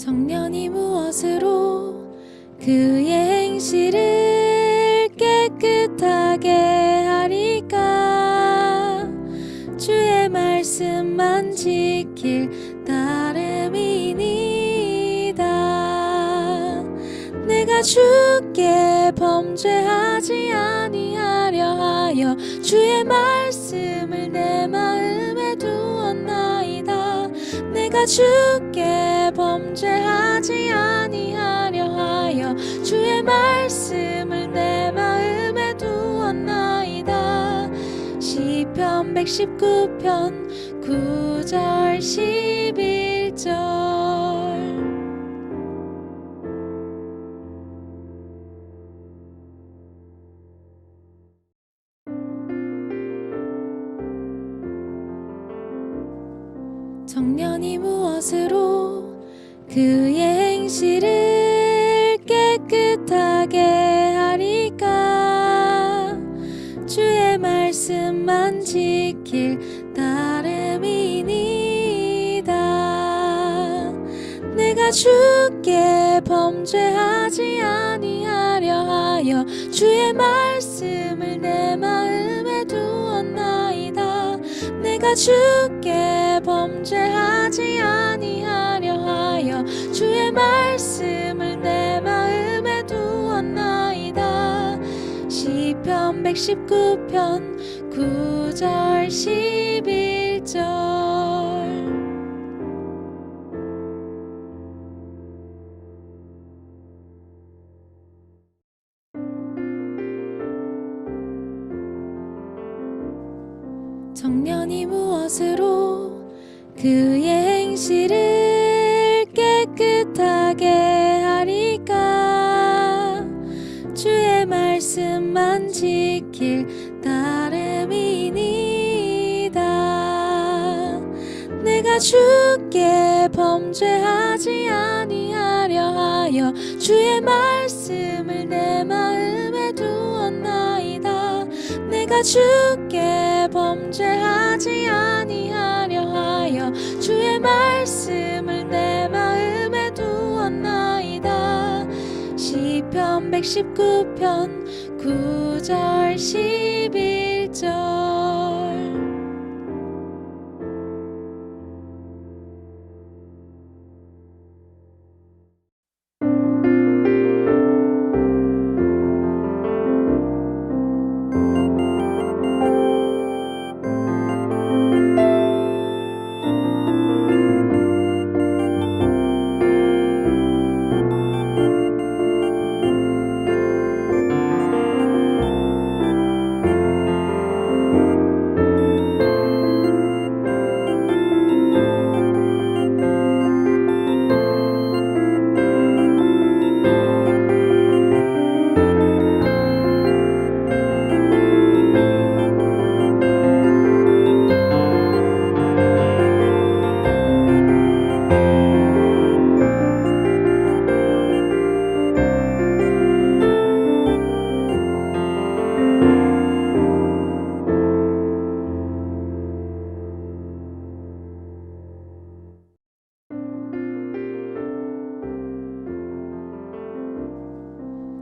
청년이 무엇으로 그의 행실을 깨끗하게 하리까? 주의 말씀만 지킬 따름이니다. 내가 주께 범죄하지 아니하려 하여 주의 말씀을 내 마음에 두었나이다 내가 주께 범죄하지 아니하려 하여 주의 말씀을 내 마음에 두었나이다. 시편 119편 9절 11절 그의 행실을 깨끗하게 하리까? 주의 말씀만 지킬 따름이니다. 내가 주께 범죄하지 아니하려 하여 주의 말씀을 내 마음에 두었나이다. 내가 주께 하여 주의 말씀을 내 마음에 두었나이다. 시편 119편 9절 11절. 청년이 무엇으로 그의 행실을 지킬 따름이니다. 내가 주께 범죄하지 아니하려 하여 주의 말씀을 내 마음에 두었나이다. 내가 주께 범죄하지 아니하려 하여 주의 말씀을 내 마음에 두었나이다 시편 119편 9절 11절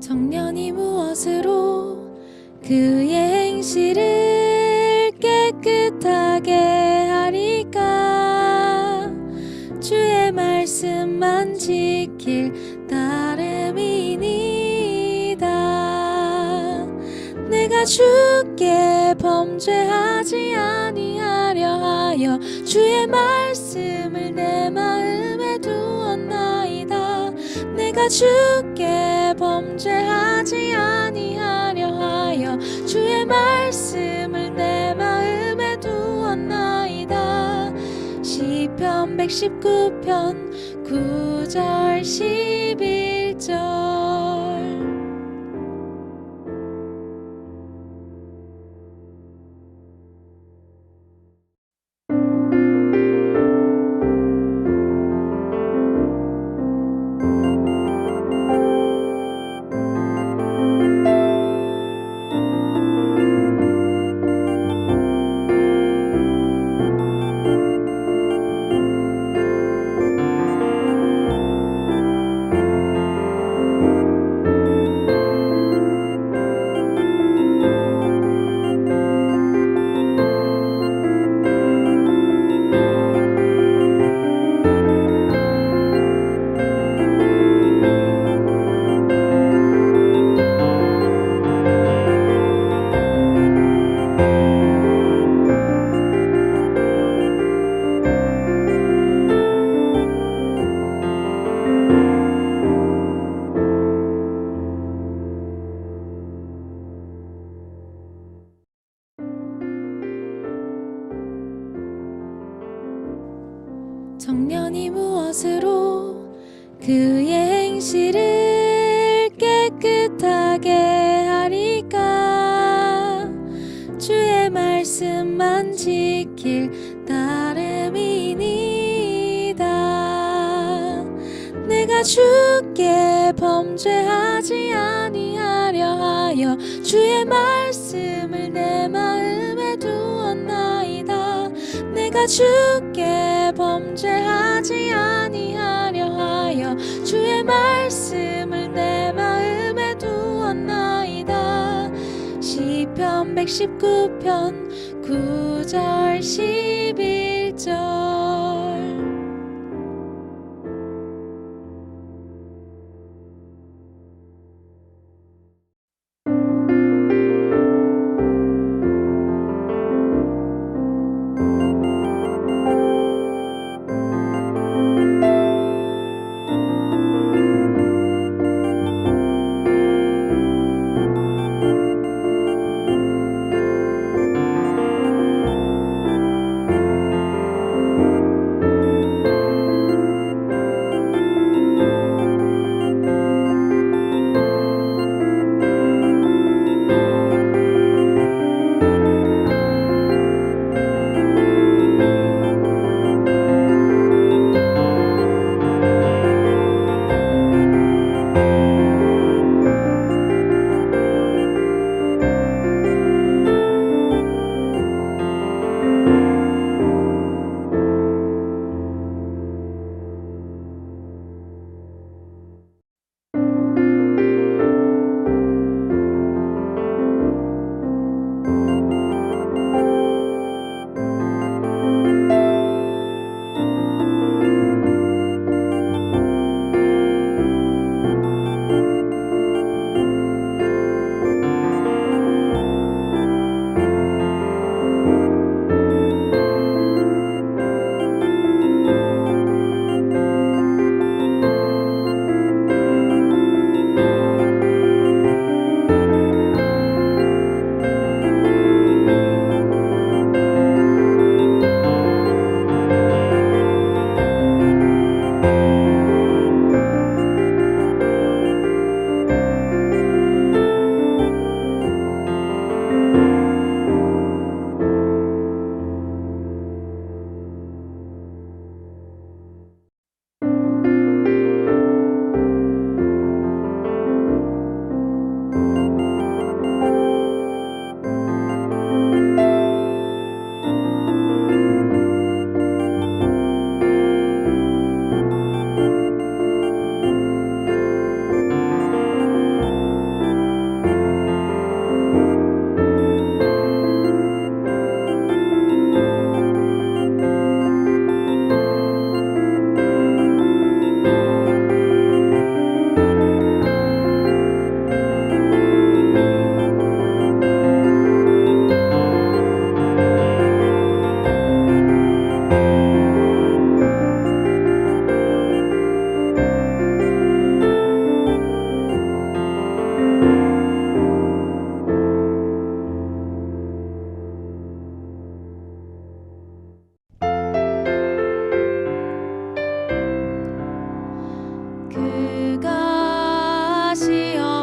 청년이 무엇으로 그의 행실을 깨끗하게 하리까? 주의 말씀만 지킬 따름이니다. 내가 주께 범죄하지 아니하려 하여 주의 말씀을 내마 내가 주께 범죄하지 아니하려 하여 주의 말씀을 내 마음에 두었나이다. 시편 119편 9절 11절 청년이 무엇으로 그의 행실을 깨끗하게 하리까? 주의 말씀만 지킬 따름이니다. 내가 주께 범죄하지 아니하려 하여 주의 말씀을 내마 내가 주께 범죄하지 아니하려 하여 주의 말씀을 내 마음에 두었나이다. 시편 119편 9절 11절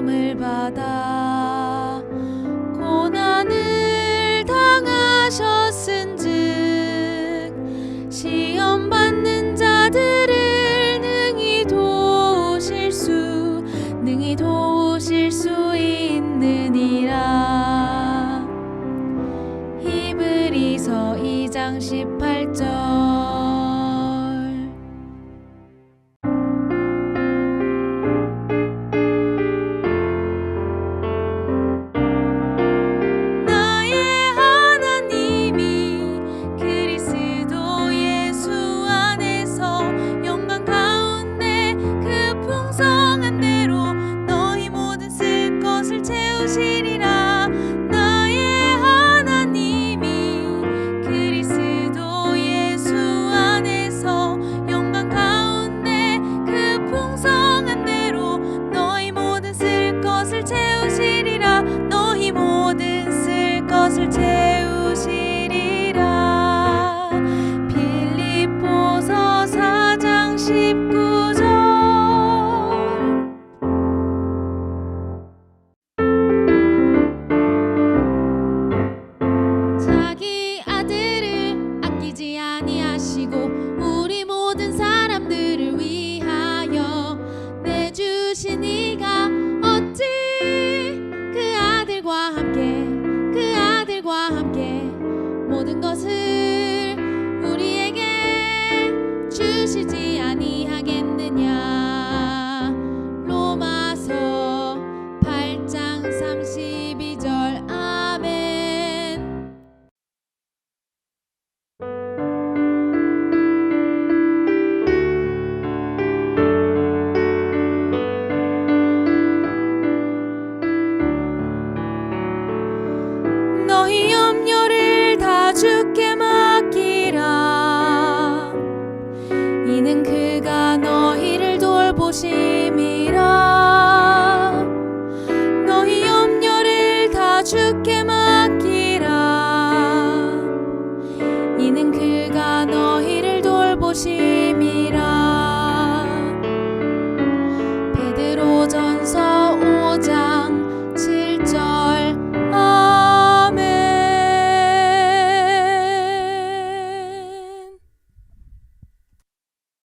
시험을 받아 고난을 당하셨은즉 시험 받는 자들을 능히 도우실 수 능히 도우실 수 있느니라. 히브리서 2장 18절 자기 아들을 아끼지 아니하시고 우리 모든 사람들을 위하여 내주신 이가 어찌 그 아들과 함께